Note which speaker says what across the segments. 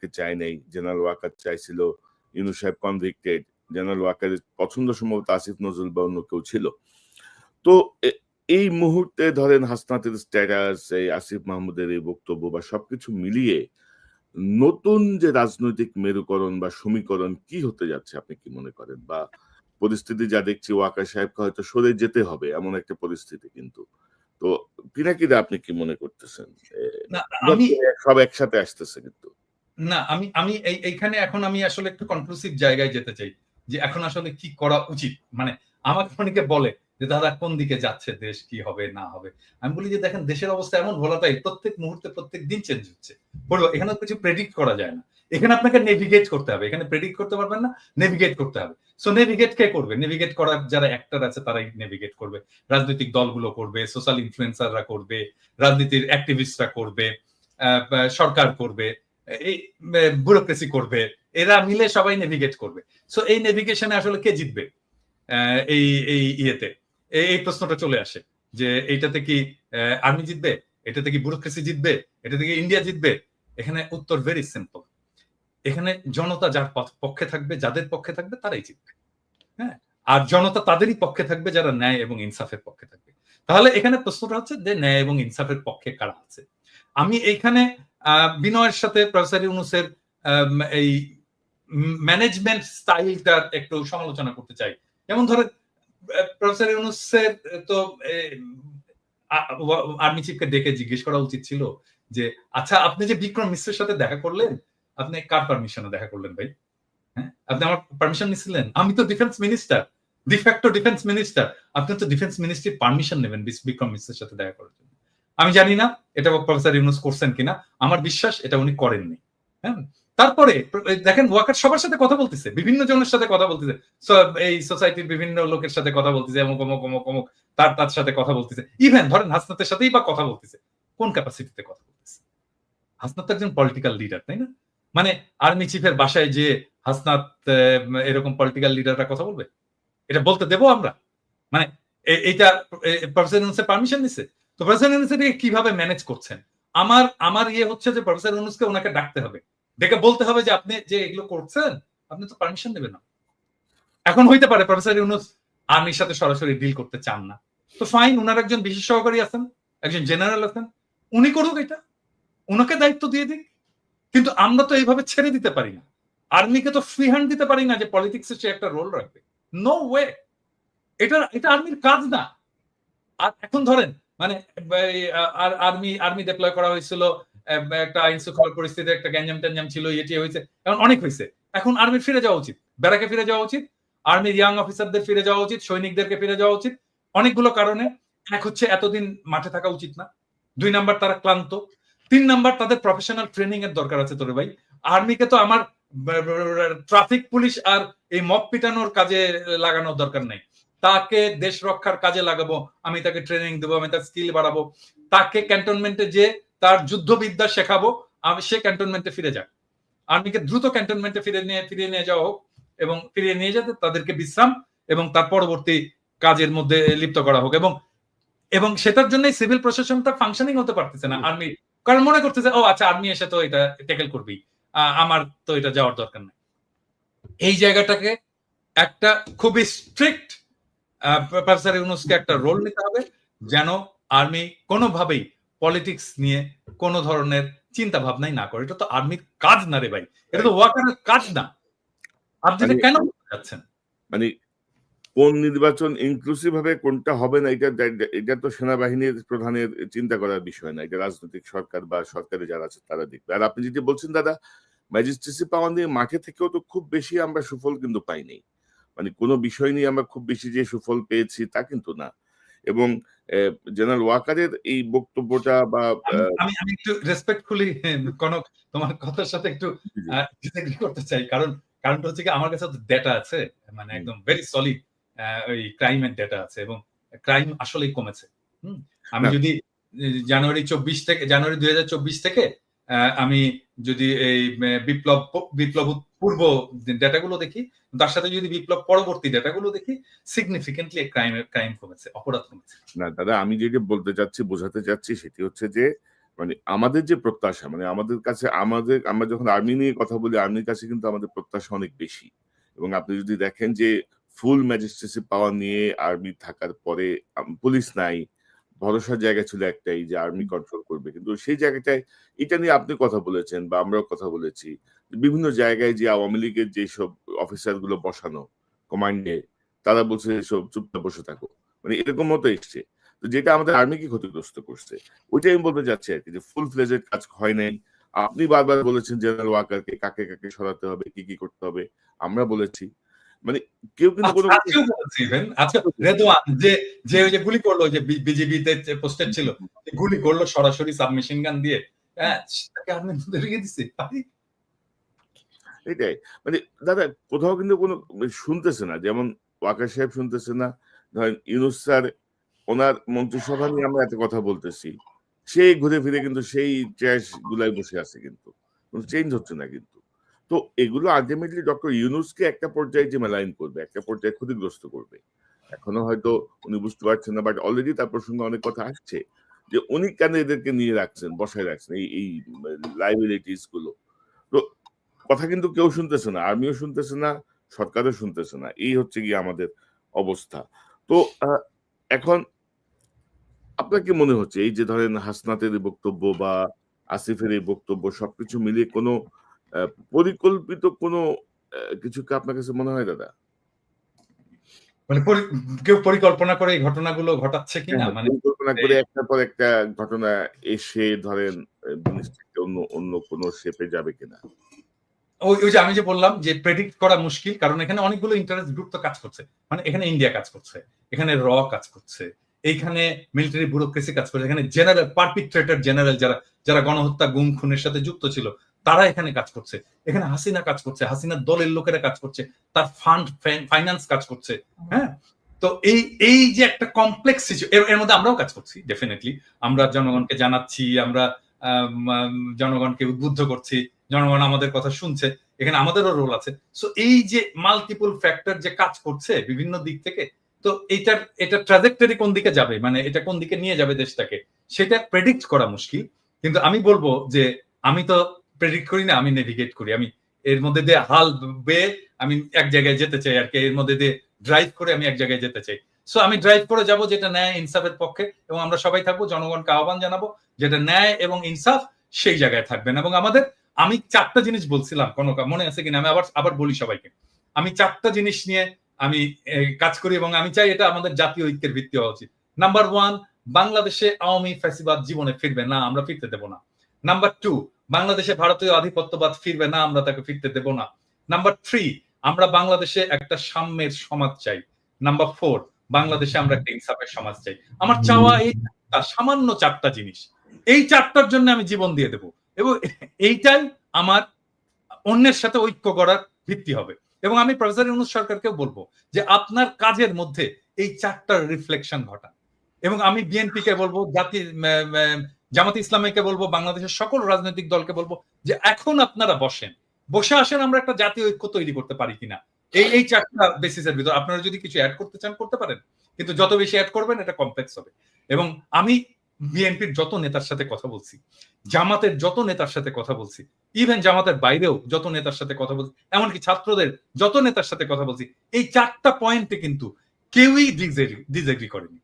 Speaker 1: ওয়াকারকে চায় নাই জেনারেল ওয়াকার চাইছিল ইউনু সাহেব কনভিক্টেড জেনারেল ওয়াকারের পছন্দ সম্ভবত আসিফ নজরুল বা অন্য কেউ ছিল। তো এই মুহূর্তে ধরেন হাসনাতের স্ট্যাটাস এই আসিফ মাহমুদের এই বক্তব্য বা সবকিছু মিলিয়ে নতুন যে রাজনৈতিক মেরুকরণ বা সমীকরণ কি হতে যাচ্ছে আপনি কি মনে করেন? বা পরিস্থিতি যা দেখছি ওয়াকা সাহেবকে হয়তো সরে যেতে হবে এমন একটা পরিস্থিতি কিন্তু। তো পিনাকিদা আপনি কি মনে করতেছেন? সব একসাথে আসতেছে কিন্তু।
Speaker 2: না, আমি আমি এই, এইখানে এখন আমি আসলে একটু কনক্লুসিভ জায়গায় যেতে চাই যে এখন আসলে কি করা উচিত। মানে আমাকে অনেকে বলে যে, দাদা, কোন দিকে যাচ্ছে? দেশ কি হবে, না হবে? আমি বলি যে, দেখেন, দেশের অবস্থা এমন ভোলাটাই প্রত্যেক মুহূর্তে, প্রত্যেক দিন চেঞ্জ হচ্ছে। এখানে কিছু প্রেডিক্ট করা যায় না। এখানে আপনাকে নেভিগেট করতে হবে। এখানে প্রেডিক্ট করতে পারবেন না নেভিগেট করতে হবে। সো নেভিগেট কে করবে? নেভিগেট করার যারা অ্যাক্টর আছে, তারাই নেভিগেট করবে। রাজনৈতিক দলগুলো করবে সোশ্যাল ইনফ্লুয়েন্সাররা করবে, রাজনীতির অ্যাক্টিভিস্টরা করবে সরকার করবে। ব্যুরোক্রেসি করবে। এরা মিলে সবাই নেভিগেট করবে। সো এই নেভিগেশনে আসলে কে জিতবে এই এই ইয়েতে? এই প্রশ্নটা চলে আসে যে, এইটাতে কি আর্মি জিতবে? এটাতে কি ব্যুরোক্রেসি জিতবে? এটাতে কি ইন্ডিয়া জিতবে? এখানে উত্তর ভেরি সিম্পল এখানে জনতা যার পক্ষে থাকবে, যাদের পক্ষে থাকবে, তারাই জিতবে। হ্যাঁ? আর জনতা তাদেরই পক্ষে থাকবে যারা ন্যায় এবং ইনসাফের পক্ষে থাকবে। তাহলে এখানে প্রশ্নটা হচ্ছে যে, ন্যায় এবং ইনসাফের পক্ষে কারা আছে? আমি এখানে বিনয়ের সাথে প্রফেসর ইউনুসের এই ম্যানেজমেন্ট স্টাইলটার একটু সমালোচনা করতে চাই। যেমন ধরেন প্রফেসর ইউনুসের তো আর্মি চিফকে ডেকে জিজ্ঞেস করা উচিত ছিল যে আচ্ছা আপনি যে বিক্রম মিশ্রের সাথে দেখা করলেন, আপনি কার পারমিশনে দেখা করলেন ভাই? হ্যাঁ? আপনি আমার পারমিশন নিছিলেন? আমি তো defence minister de facto defence minister আপনি তো ডিফেন্স মিনিস্ট্রির পারমিশন নেবেন বিক্রম মিশ্রের সাথে দেখা করার জন্য। আমি জানি না এটা প্রফেসর ইউনুস করছেন কিনা। আমার বিশ্বাস এটা উনি করেননি। হ্যাঁ? তারপরে, দেখেন, ওয়াকার সবার সাথে কথা বলতেছে, বিভিন্ন জনের সাথে কথা বলতেছে। এই সোসাইটির বিভিন্ন লোকের সাথে কথা বলতেছে, অমুক অমুক অমুক অমুক, তার তার সাথে কথা বলতেছে। ইভেন ধরেন, হাসনাতের সাথেই বা কথা বলতেছে। কোন ক্যাপাসিটিতে কথা বলতেছে? হাসনাত একজন পলিটিক্যাল লিডার তাই না? মানে আর্মি চিফের বাসায় যে হাসনাত এরকম পলিটিক্যাল লিডাররা কথা বলবে? এটা বলতে দেবো আমরা। মানে এইটা প্রফেসর পারমিশন দিছে? তো প্রফেসর ইউনুস এটাকে কীভাবে ম্যানেজ করছেন? আমার আমার ইয়ে হচ্ছে যে প্রফেসর ইউনুসকে ওনাকে ডাকতে হবে। ডেকে বলতে হবে যে, আপনি যে এগুলো করছেন, আপনি তো পারমিশন নেবেন না। এখন হইতে পারে প্রফেসর ইউনুস আর্মির সাথে সরাসরি ডিল করতে চান না। তো ফাইন উনার একজন বিশেষ সহকারী আছেন, একজন জেনারেল আছেন। উনি করুক এটা। উনাকে দায়িত্ব দিয়ে দিক। কিন্তু আমরা তো এইভাবে ছেড়ে দিতে পারি না। আর্মিকে তো ফ্রি হ্যান্ড দিতে পারি না যে পলিটিক্সে সে একটা রোল রাখবে। নো ওয়ে এটা এটা আর্মির কাজ না। আর এখন ধরেন মানে আর্মি আর্মি ডিপ্লয় করা হয়েছিল একটা আইন শৃঙ্খলা পরিস্থিতি একটা গ্যাঞ্জাম ট্যাঞ্জাম ছিল এটি হয়েছে। এখন অনেক হয়েছে। এখন আর্মির ফিরে যাওয়া উচিত, ব্যারাকে ফিরে যাওয়া উচিত আর্মির ইয়াং অফিসারদের ফিরে যাওয়া উচিত, সৈনিকদেরকে ফিরে যাওয়া উচিত। অনেকগুলো কারণে, এক হচ্ছে এতদিন মাঠে থাকা উচিত না, দুই নাম্বার তারা ক্লান্ত, তিন নাম্বার তাদের প্রফেশনাল ট্রেনিং এর দরকার আছে তোরে ভাই। আর্মিকে তো আমার ট্রাফিক পুলিশ আর এই মপ পিটানোর কাজে লাগানোর দরকার নেই। তাকে দেশ রক্ষার কাজে লাগাবো, আমি তাকে ট্রেনিং দেবো, আমি তার স্কিল বাড়াবো। তাকে ক্যান্টনমেন্টে যে তার যুদ্ধবিদ্যা শেখাবো, আমি সে ক্যান্টনমেন্টে ফিরে যাক। আর্মিকে দ্রুত ক্যান্টনমেন্টে ফিরে নিয়ে, ফিরিয়ে নিয়ে যাওয়া হোক এবং ফিরিয়ে নিয়ে যেতে তাদেরকে বিশ্রাম এবং তার পরবর্তী কাজের মধ্যে লিপ্ত করা হোক এবং এবং সেটার জন্য সিভিল প্রশাসনটা ফাংশনিং হতে পারতেছে না আর্মি। কারণ মনে করতেছে, ও আচ্ছা আর্মি এসে তো এটা ট্যাকেল করবি। আমার তো এটা যাওয়ার দরকার নেই। এই জায়গাটাকে একটা খুবই স্ট্রিক্ট প্রফেসর ইউনুসকে একটা রোল নিতে হবে যেন আর্মি কোনোভাবেই পলিটিক্স নিয়ে কোনো ধরনের চিন্তা ভাবনাই না করে। এটা তো আর্মির কাজ না রে ভাই। এটা তো ওয়াকারের কাজ না। আপনি
Speaker 1: মানে-
Speaker 2: কেন চাচ্ছেন
Speaker 1: মানে কোন নির্বাচন ইনক্লুসিভ ভাবে কোনটা হবে না এটা এটা তো সেনাবাহিনীর প্রধানের চিন্তা করার বিষয় না। এটা রাজনৈতিক সরকার বা সরকারে যারা আছে তারা দেখবে। আর আপনি যেটি বলছেন দাদা ম্যাজিস্ট্রেসি পাওয়া নিয়ে মাঠে থেকেও তো খুব বেশি আমরা সুফল কিন্তু পাইনি। মানে কোনো বিষয় নিয়ে আমরা খুব বেশি যে সুফল পেয়েছি তা কিন্তু না। এবং জেনারেল ওয়াকারের এই বক্তব্যটা বা
Speaker 2: আমি- আমি একটু রেসপেক্টফুলি কনক তোমার কথার সাথে একটু। ডিসএগ্রি করতে চাই। কারণ কারণটা হচ্ছে কি আমার কাছে ডেটা আছে মানে। একদম ভেরি সলিড ওই ক্রাইমের ডেটা আছে এবং ক্রাইম আসলেই কমেছে। হুম? আমি যদি জানুয়ারি চব্বিশ থেকে জানুয়ারি দুই হাজার চব্বিশ থেকে আহ, আমি যদি এই বিপ্লব বিপ্লব পূর্ব ডেটাগুলো দেখি, তার সাথে যদি বিপ্লব পরবর্তী ডেটাগুলো দেখি সিগনিফিকেন্টলি ক্রাইম ক্রাইম কমেছে, অপরাধ কমেছে।
Speaker 1: না, দাদা, আমি যেটা বলতে চাচ্ছি, বোঝাতে চাচ্ছি সেটি হচ্ছে যে মানে আমাদের যে প্রত্যাশা মানে আমাদের কাছে, আমাদের, আমরা যখন আর্মি নিয়ে কথা বলি আর্মির কাছে কিন্তু আমাদের প্রত্যাশা অনেক বেশি। এবং আপনি যদি দেখেন যে ফুল ম্যাজিস্ট্রেসি পাওয়ার নিয়ে আর্মি থাকার পরে পুলিশ নাই ভরসার জায়গা ছিল একটাই যে আর্মি কন্ট্রোল করবে। কিন্তু সেই জায়গাটায় এটা নিয়ে আপনি কথা বলেছেন বা আমরাও কথা বলেছি বিভিন্ন জায়গায় যে আওয়ামী লীগের যেসব অফিসারগুলো বসানো কমান্ডে তারা বলছে সব চুপচাপ বসে থাকো। মানে এরকম মতো এসছে। তো যেটা আমাদের আর্মিকে ক্ষতিগ্রস্ত করছে ওইটাই আমি বলতে চাচ্ছি আর কি যে ফুল ফ্লেজের কাজ হয় নাই। আপনি বারবার বলেছেন জেনারেল ওয়াকারকে কাকে কাকে সরাতে হবে কি কি করতে হবে আমরা বলেছি। মানে কেউ কিন্তু কোনো
Speaker 2: আচ্ছা, আজকে রেদওয়ান যে যে ওই যে গুলি করল যে বিজেপিতে পোস্টেড ছিল গুলি করল সরাসরি সাবমেশিন গান দিয়ে। হ্যাঁ তাকে রেখে
Speaker 1: এটাই মানে দাদা কোথাও কিন্তু কোনো শুনতেছে না। যেমন ওয়াকার সাহেব শুনতেছে না। ধরেন ইউনুস স্যার ওনার মন্ত্রিসভা নিয়ে আমরা এত কথা বলতেছি। সেই ঘুরে ফিরে কিন্তু সেই ট্র্যাশ গুলাই বসে আছে কিন্তু। কোনো চেঞ্জ হচ্ছে না কিন্তু। তো এগুলো আলটিমেটলি ডক্টর ইউনুসকে একটা পর্যায়ে যে মেলাইন করবে, একটা পর্যায়ে ক্ষতিগ্রস্ত করবে। এখনও হয়তো উনি বুঝতে পারছেন না বাট অলরেডি তার প্রসঙ্গে অনেক কথা আসছে যে উনি কেন এদেরকে নিয়ে রাখছেন, বসায় রাখছেন এই এই লাইবিলিটিসগুলো। তো কথা কিন্তু কেউ শুনতেছে না, আর্মিও শুনতেছে না, সরকারও শুনতেছে না। এই হচ্ছে গিয়ে আমাদের অবস্থা। তো এখন আপনার কি মনে হচ্ছে? এই যে ধরেন হাসনাতের বক্তব্য বা আসিফের এই বক্তব্য সবকিছু মিলিয়ে কোনো পরিকল্পিত কোনো কিছু কি আপনার কাছে মনে হয় দাদা?
Speaker 2: মানে কেউ পরিকল্পনা করে এই ঘটনাগুলো ঘটাচ্ছে কিনা মানে
Speaker 1: পরিকল্পনা করে একটার পর একটা ঘটনা এসে ধরেন অন্য অন্য কোনো শেপে যাবে কিনা?
Speaker 2: ওই ওই যে আমি যে বললাম যে প্রেডিক্ট করা মুশকিল কারণ এখানে অনেকগুলো ইন্টারেস্ট গ্রুপ তো কাজ করছে। মানে এখানে ইন্ডিয়া কাজ করছে এখানে র কাজ করছে এইখানে মিলিটারি ব্যুরোক্রেসি কাজ করছে এখানে জেনারেল পারপিট্রেটর জেনারেল যারা যারা গণহত্যা গুম খুনের সাথে যুক্ত ছিল তারা এখানে কাজ করছে। এখানে হাসিনা কাজ করছে হাসিনার দলের লোকেরা কাজ করছে তার ফান্ড ফাইন্যান্স কাজ করছে হ্যাঁ? তো এই এই যে একটা কমপ্লেক্স এর মধ্যে আমরাও কাজ করছি ডেফিনেটলি আমরা জনগণকে জানাচ্ছি আমরা আম, আম, জনগণকে উদ্বুদ্ধ করছি জনগণ আমাদের কথা শুনছে এখানে আমাদেরও রোল আছে। সো এই যে মাল্টিপল ফ্যাক্টর যে কাজ করছে বিভিন্ন দিক থেকে তো এইটার এটা ট্রাজেক্টরি কোন দিকে যাবে? মানে এটা কোন দিকে নিয়ে যাবে দেশটাকে? সেটা প্রেডিক্ট করা মুশকিল। কিন্তু আমি বলব যে আমি তো প্রেডিক্ট করি না, আমি নেভিগেট করি। আমি এর মধ্যে দিয়ে হাল বেয়ে আমি এক জায়গায় যেতে চাই আর কি। এর মধ্যে দিয়ে ড্রাইভ করে আমি এক জায়গায় যেতে চাই। সো আমি ড্রাইভ করে যাব যেটা ন্যায় ইনসাফের পক্ষে এবং আমরা সবাই থাকব, জনগণকে আহ্বান জানাব যেটা ন্যায় এবং ইনসাফ সেই জায়গায় থাকবেন এবং আমাদের, আমি চারটা জিনিস বলছিলাম, কোনো মনে আছে কিনা? আমি আবার আবার বলি সবাইকে। আমি চারটা জিনিস নিয়ে আমি কাজ করি এবং আমি চাই এটা আমাদের জাতীয় ঐক্যের ভিত্তি হওয়া উচিত। নাম্বার ওয়ান বাংলাদেশে আওয়ামী ফ্যাসিবাদ জীবনে ফিরবে না, আমরা ফিরতে দেব না। নাম্বার টু বাংলাদেশে ভারতীয় আধিপত্যবাদ ফিরবে না, আমরা তাকে ফিরতে দেব না। নাম্বার থ্রি আমরা বাংলাদেশে একটা সাম্যের সমাজ চাই। নাম্বার ফোর বাংলাদেশে আমরা একটা ইনসাফের সমাজ চাই। আমার চাওয়া এই সামান্য চারটা জিনিস। এই চারটার জন্য আমি জীবন দিয়ে দেব। এবং এইটাই আমার অন্যের সাথে ঐক্য করার ভিত্তি হবে। এবং আমি প্রফেসর ইউনুস সরকারকেও বলব যে আপনার কাজের মধ্যে এই চারটার রিফ্লেকশন ঘটান এবং আমি বিএনপি কে বলব, জাতি জামাত ইসলামীকে বলব, বাংলাদেশের সকল রাজনৈতিক দলকে বলব যে এখন আপনারা বসেন। বসে আসেন আমরা একটা জাতীয় ঐক্য তৈরি করতে পারি কিনা। এই এই চারটা বেসিসের ভিতর আপনারা যদি কিছু অ্যাড করতে চান, করতে পারেন। কিন্তু যত বেশি অ্যাড করবেন, এটা কমপ্লেক্স হবে। এবং আমি বিএনপির যত নেতার সাথে কথা বলছি, জামাতের যত নেতার সাথে কথা বলছি ইভেন জামাতের বাইরেও যত নেতার সাথে কথা বলছি, এমনকি ছাত্রদের যত নেতার সাথে কথা বলছি, এই চারটা পয়েন্টে কিন্তু কেউই ডিসএগ্রি করেনি।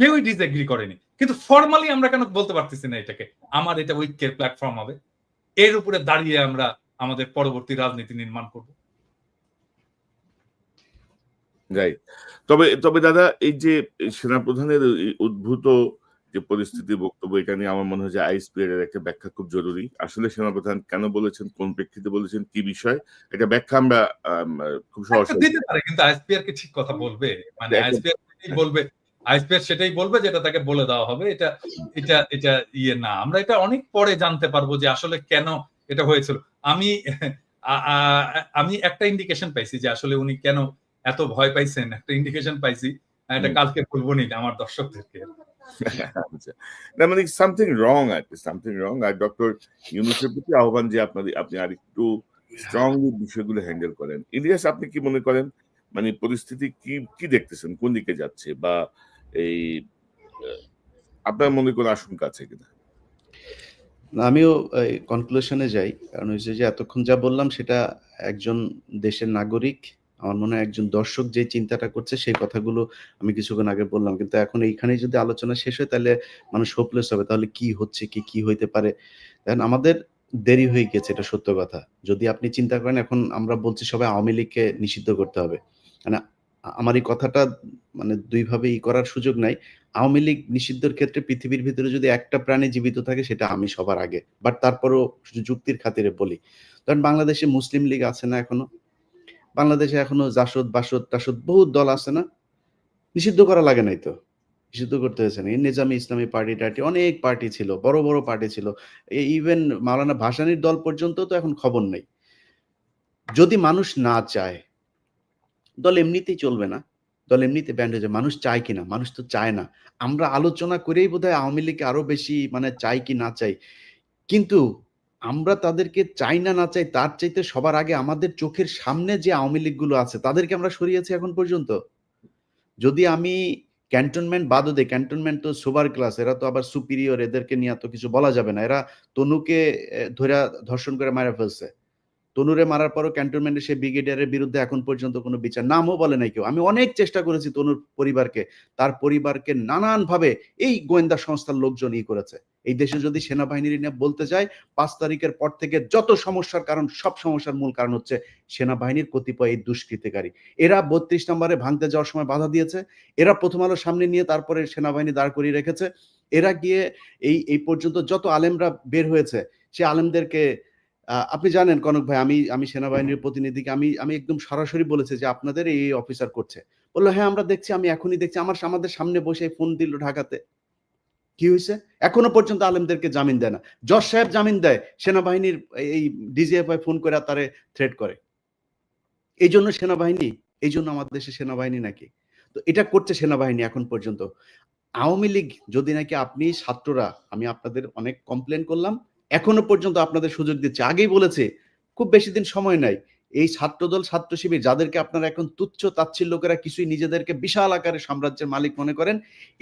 Speaker 2: কেউই ডিসএগ্রি করেনি। কিন্তু ফর্মালি আমরা কেন বলতে পারতেছি না এটাকে? আমার এটা ঐক্যের প্ল্যাটফর্ম হবে। এর উপরে দাঁড়িয়ে আমরা আমাদের পরবর্তী রাজনীতি নির্মাণ করব।
Speaker 1: রাইট তবে তবে দাদা এই যে সেনাপ্রধানের উদ্ভূত যে পরিস্থিতি বক্তব্য এটা নিয়ে আমার মনে হয় যে আইএসপিআর এর একটা ব্যাখ্যা খুব জরুরি। আসলে সেনাপ্রধান কেন বলেছেন কোন প্রেক্ষিতে বলেছেন কি বিষয় এটা ব্যাখ্যা আমরা আম, খুব সহজ
Speaker 2: দিতে পারে কিন্তু আইএসপিআর কে ঠিক কথা বলবে। মানে
Speaker 1: দেখো।
Speaker 2: আইএসপিআর সেটাই বলবে। আইএসপিআর সেটাই বলবে যেটা তাকে বলে দেওয়া হবে। এটা এটা এটা ইয়ে না। আমরা এটা অনেক পরে জানতে পারব যে আসলে কেন এটা হয়েছিল। আমি আমি একটা ইন্ডিকেশন পাইছি যে আসলে উনি কেন এত ভয় পাইছেন। একটা ইন্ডিকেশন পাইছি। এটা কালকে বলব নি আমার দর্শকদেরকে।
Speaker 1: না মানে সামথিং রং আর সামথিং রং আর ডক্টর ইউনুসের প্রতি আহ্বান যে আপনাদের আপনি আর একটু স্ট্রংলি বিষয়গুলো হ্যান্ডেল করেন। ইলিয়াস আপনি কি মনে করেন? মানে পরিস্থিতি কি কি দেখতেছেন? কোন দিকে যাচ্ছে? বা এই আপনার মনে কোনো আশঙ্কা আছে কিনা?
Speaker 3: আমিও কনক্লুশনে যাই। কারণ হচ্ছে যে এতক্ষণ যা বললাম, সেটা একজন দেশের নাগরিক, আমার মনে হয় একজন দর্শক যে চিন্তাটা করছে, সেই কথাগুলো আমি কিছুক্ষণ আগে বললাম। কিন্তু এখন এইখানেই যদি আলোচনা শেষ হয়, তাহলে মানুষ হোপলেস হবে। তাহলে কি হচ্ছে, কি কি হইতে পারে? দেখেন আমাদের দেরি হয়ে গেছে, এটা সত্য কথা। যদি আপনি চিন্তা করেন, এখন আমরা বলছি সবাই আওয়ামী লীগকে নিষিদ্ধ করতে হবে। মানে আমার এই কথাটা মানে দুইভাবে ই করার সুযোগ নাই। আওয়ামী লীগ নিষিদ্ধের ক্ষেত্রে পৃথিবীর ভিতরে যদি একটা প্রাণী জীবিত থাকে, সেটা আমি সবার আগে। বাট তারপরও যুক্তির খাতিরে বলি। কারণ বাংলাদেশে মুসলিম লীগ আছে না এখনও? বাংলাদেশে এখনও জাসদ, বাসদ টাসদ বহুত দল আছে না? নিষিদ্ধ করা লাগে নাই তো? নিষিদ্ধ করতে হয়েছে না। নিজামী ইসলামী পার্টি টার্টি অনেক পার্টি ছিল, বড় বড় পার্টি ছিল। ইভেন মাওলানা ভাসানির দল পর্যন্ত তো এখন খবর নেই। যদি মানুষ না চায় দল এমনিতেই চলবে না। দল এমনিতে ব্যান্ড হয়ে যাবে। মানুষ চায় কিনা মানুষ তো চায় না। আমরা আলোচনা করেই বোধহয় আওয়ামী লীগ আরও বেশি মানে চাই কি না চাই কিন্তু আমরা তাদেরকে চাই না না চাই, তার চাইতে সবার আগে আমাদের চোখের সামনে যে আওয়ামী লীগগুলো আছে, তাদেরকে আমরা সরিয়েছি এখন পর্যন্ত। যদি আমি ক্যান্টনমেন্ট বাদও দেই ক্যান্টনমেন্ট তো সুপার ক্লাস এরা তো আবার সুপিরিয়র এদেরকে নিয়ে তো কিছু বলা যাবে না। এরা তনুকে ধরে ধর্ষণ করে মারা ফেলছে। তনুরে মারার পরও ক্যান্টনমেন্টের সেই ব্রিগেডিয়ারের বিরুদ্ধে এখন পর্যন্ত কোনো বিচার নামও বলে নাই কেউ। আমি অনেক চেষ্টা করেছি তনুর পরিবারকে, তার পরিবারকে নানানভাবে এই গোয়েন্দা সংস্থার লোকজন ই করেছে। এই দেশে যদি সেনাবাহিনীর নিয়ে বলতে যায়, পাঁচ তারিখের পর থেকে যত সমস্যার কারণ, সব সমস্যার মূল কারণ হচ্ছে সেনাবাহিনীর কতিপয় এই দুষ্কৃতিকারী। এরা বত্রিশ নম্বরে ভাঙতে যাওয়ার সময় বাধা দিয়েছে। এরা প্রথম আলো সামনে নিয়ে তারপরে সেনাবাহিনী দাঁড় করিয়ে রেখেছে। এরা গিয়ে এই এই পর্যন্ত যত আলেমরা বের হয়েছে, সে আলেমদেরকে আপনি জানেন কনক ভাই, আমি আমি সেনাবাহিনীর প্রতিনিধিকে, আমি আমি একদম সরাসরি বলেছি যে আপনাদের এই অফিসার করছে। বলল হ্যাঁ আমরা দেখছি, আমি এখনই দেখছি। আমার, আমাদের সামনে বসে ফোন দিল ঢাকাতে। কি হয়েছে? এখনও পর্যন্ত আলেমদেরকে জামিন দেয় না। জজ সাহেব জামিন দেয়, সেনাবাহিনীর এই ডিজিএফআই ফোন করে তারে থ্রেট করে। এই জন্য সেনাবাহিনী, এই জন্য আমাদের দেশে সেনাবাহিনী নাকি। তো এটা করছে সেনাবাহিনী এখন পর্যন্ত। আওয়ামী লীগ, যদি নাকি আপনি ছাত্ররা, আমি আপনাদের অনেক কমপ্লেন করলাম এখনও পর্যন্ত আপনাদের সুযোগ দিচ্ছে। আগেই বলেছে, খুব বেশি দিন সময় নাই। এই ছাত্রদল ছাত্র শিবির যাদেরকে আপনারা এখন তুচ্ছ তাচ্ছিল্য করে কিছুই নিজেদেরকে বিশাল আকারে সাম্রাজ্যের মালিক মনে করেন,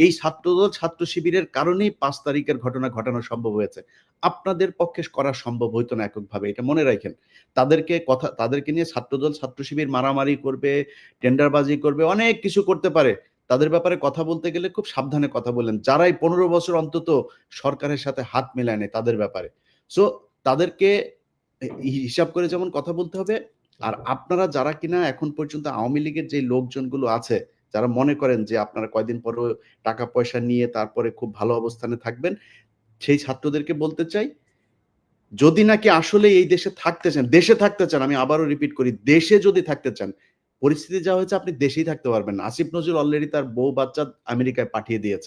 Speaker 3: এই ছাত্রদল ছাত্র শিবিরের কারণেই পাঁচ তারিখের ঘটনা ঘটানো সম্ভব হয়েছে। আপনাদের পক্ষে করা সম্ভব হইতো না এককভাবে, এটা মনে রাখেন। তাদেরকে কথা, তাদেরকে নিয়ে ছাত্রদল ছাত্র শিবির মারামারি করবে, টেন্ডারবাজি করবে, অনেক কিছু করতে পারে। তাদের ব্যাপারে কথা বলতে গেলে খুব সাবধানে কথা বললেন যারাই পনেরো বছর অন্তত সরকারের সাথে হাত মেলায় নেয় তাদের ব্যাপারে। সো তাদেরকে হিসাব করে যেমন কথা বলতে হবে। আর আপনারা যারা কিনা এখন পর্যন্ত আওয়ামী লীগের যে লোকজনগুলো আছে, যারা মনে করেন যে আপনারা কয়দিন পরে টাকা পয়সা নিয়ে তারপরে খুব ভালো অবস্থানে থাকবেন, সেই ছাত্রদেরকে বলতে চাই, যদি নাকি আসলে এই দেশে থাকতে চান, দেশে থাকতে চান, আমি আবারও রিপিট করি, দেশে যদি থাকতে চান পরিস্থিতি যা হয়েছে, আপনি দেশেই থাকতে পারবেন আসিফ নজরুল অলরেডি তার বউ বাচ্চা আমেরিকায় পাঠিয়ে দিয়েছে।